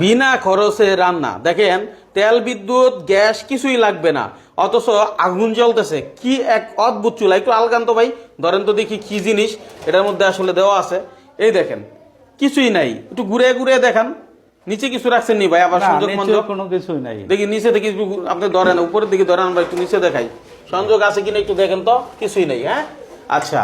বিনা খরচে রান্না। দেখেন তেল বিদ্যুৎ গ্যাস কিছুই লাগবে না। অথচ আগুন জ্বলতেছে। কি এক অদ্ভুত চুলা। একটু আলগান তো ভাই। ধরেন তো দেখি কি জিনিস। এটার মধ্যে আসলে দেওয়া আছে। এই দেখেন কিছুই নাই। একটু ঘুরে ঘুরে দেখান। নিচে কিছু রাখছেন নি ভাই? আবার সংযোগ কোনো কিছুই নাই। দেখি নিচে থেকে আপনি ধরেন উপরের দিকে ধরেন আমরা একটু নিচে দেখাই। সংযোগ আছে কিনা একটু দেখেন তো? কিছুই নেই হ্যাঁ? আচ্ছা।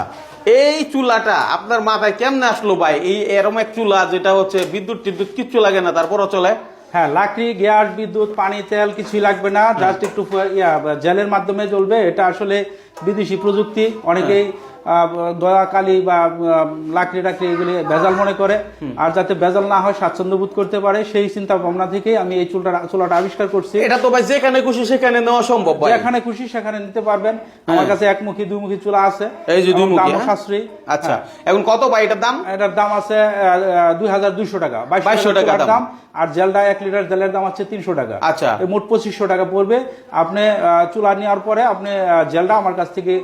এই চুলাটা আপনার মাথায় কেমনে আসলো ভাই? এই এরম এক চুলা যেটা হচ্ছে বিদ্যুৎ টিদ্যুৎ কিচ্ছু লাগে না তারপরও চলে? হ্যাঁ লাকড়ি গ্যাস বিদ্যুৎ পানি তেল কিছুই লাগবে না জাস্ট একটু জেলের মাধ্যমে চলবে এটা আসলে বিদেশি প্রযুক্তি। অনেকেই দয়া কালি বা লাকড়ি টাকড়ি এগুলি ভেজাল মনে করে। আর যাতে ভেজাল না হয় স্বাচ্ছন্দ্য বোধ করতে পারে সেই চিন্তা ভাবনা থেকেই আমি এই চুলটা চুলাটা আবিষ্কার করছি। এটা তো ভাই যেখানে খুশি সেখানে নেওয়া সম্ভব যেখানে খুশি সেখানে নিতে পারবেন। আমার কাছে একমুখী দুইমুখী চুলা আছে। এই যে দুইমুখী, হ্যাঁ? সাশ্রয়ী। আচ্ছা। এখন কত ভাই এটার দাম? এটার দাম আছে দুই হাজার দুইশো টাকা। 2200 টাকা দাম। আর জেলটা এক লিটার জেলের দাম হচ্ছে তিনশো টাকা। আচ্ছা। মোট পঁচিশশো টাকা পড়বে। আপনি চুলা নেওয়ার পরে আপনি জেলটা আমার কাছ থেকে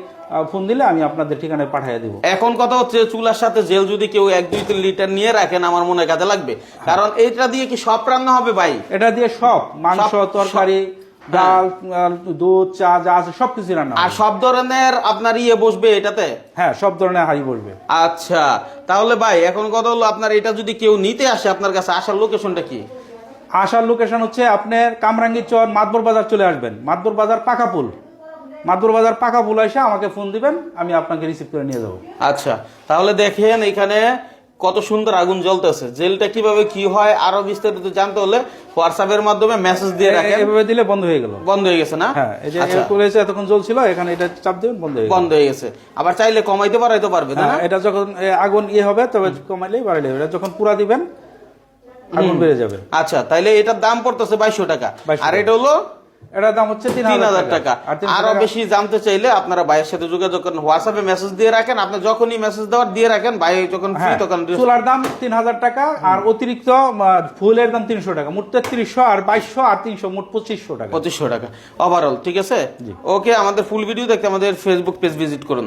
ফোন দিলে আমি আপনাদের ঠিকানায় পাঠিয়ে দিব। এখন কথা হচ্ছে চুলার সাথে জেল যদি কেউ এক দুই তিন লিটার নিয়ে রাখেন আমার মনে কাজে লাগবে। কারণ এইটা দিয়ে কি সব রান্না হবে ভাই? এটা দিয়ে সব মাংস তরকারি ডাল দুধ চা যা আছে সবকিছু রান্না আর সব ধরনের আপনার ইয়ে বসবে এটাতে? হ্যাঁ সব ধরনের হাড়ি বসবে। আচ্ছা তাহলে ভাই এখন কথা হলো আপনার এটা যদি কেউ নিতে আসে আপনার কাছে আসার লোকেশনটা কি? আসার লোকেশন হচ্ছে আপনার কামরাঙ্গি চর মাতবর বাজার চলে আসবেন। মাতবর বাজার পাকাপুল মাতবর বাজার পাকা পাকাপুল এসে আমাকে ফোন দিবেন আমি আপনাকে রিসিভ করে নিয়ে যাব। আচ্ছা তাহলে দেখেন এখানে কত সুন্দর আগুন জ্বলতেছে। জেলটা কীভাবে কি হয় আরও বিস্তারিত জানতে হলে হোয়াটসঅ্যাপের মাধ্যমে মেসেজ দিয়ে রাখেন। এভাবে দিলে বন্ধ হয়ে গেল। বন্ধ হয়ে গেছে না? হ্যাঁ এই যে আচ্ছা। করেছে এতক্ষণ চলছিল এখানে এটা চাপ দেবেন বন্ধ হয়ে বন্ধ হয়ে গেছে। আবার চাইলে কমাইতে পারাইতে পারবে না হ্যাঁ, এটা যখন আগুন ইয়ে হবে তবে কমাইলেই বাড়াইলে এটা যখন পুরা দিবেন আগুন বেড়ে যাবে। আচ্ছা তাইলে এটার দাম পড়তেছে বাইশশো টাকা। 2200 আর এটা হলো এটার দাম হচ্ছে তিন হাজার টাকা। আরও বেশি জানতে চাইলে আপনারা ভাইয়ের সাথে যোগাযোগ করেন। হোয়াটসঅ্যাপে মেসেজ দিয়ে রাখেন আপনি যখনই মেসেজ দেওয়ার দিয়ে রাখেন ভাই যখন ফ্রি হ্যাঁ, তখন চুলার দাম তিন হাজার টাকা আর অতিরিক্ত ফুলের দাম তিনশো টাকা। মোট তেত্রিশশো আর বাইশশো আর তিনশো মোট পঁচিশশো টাকা। পঁচিশশো টাকা। ওভারঅল ঠিক আছে? ওকে আমাদের ফুল ভিডিও দেখতে আমাদের ফেসবুক পেজ ভিজিট করুন।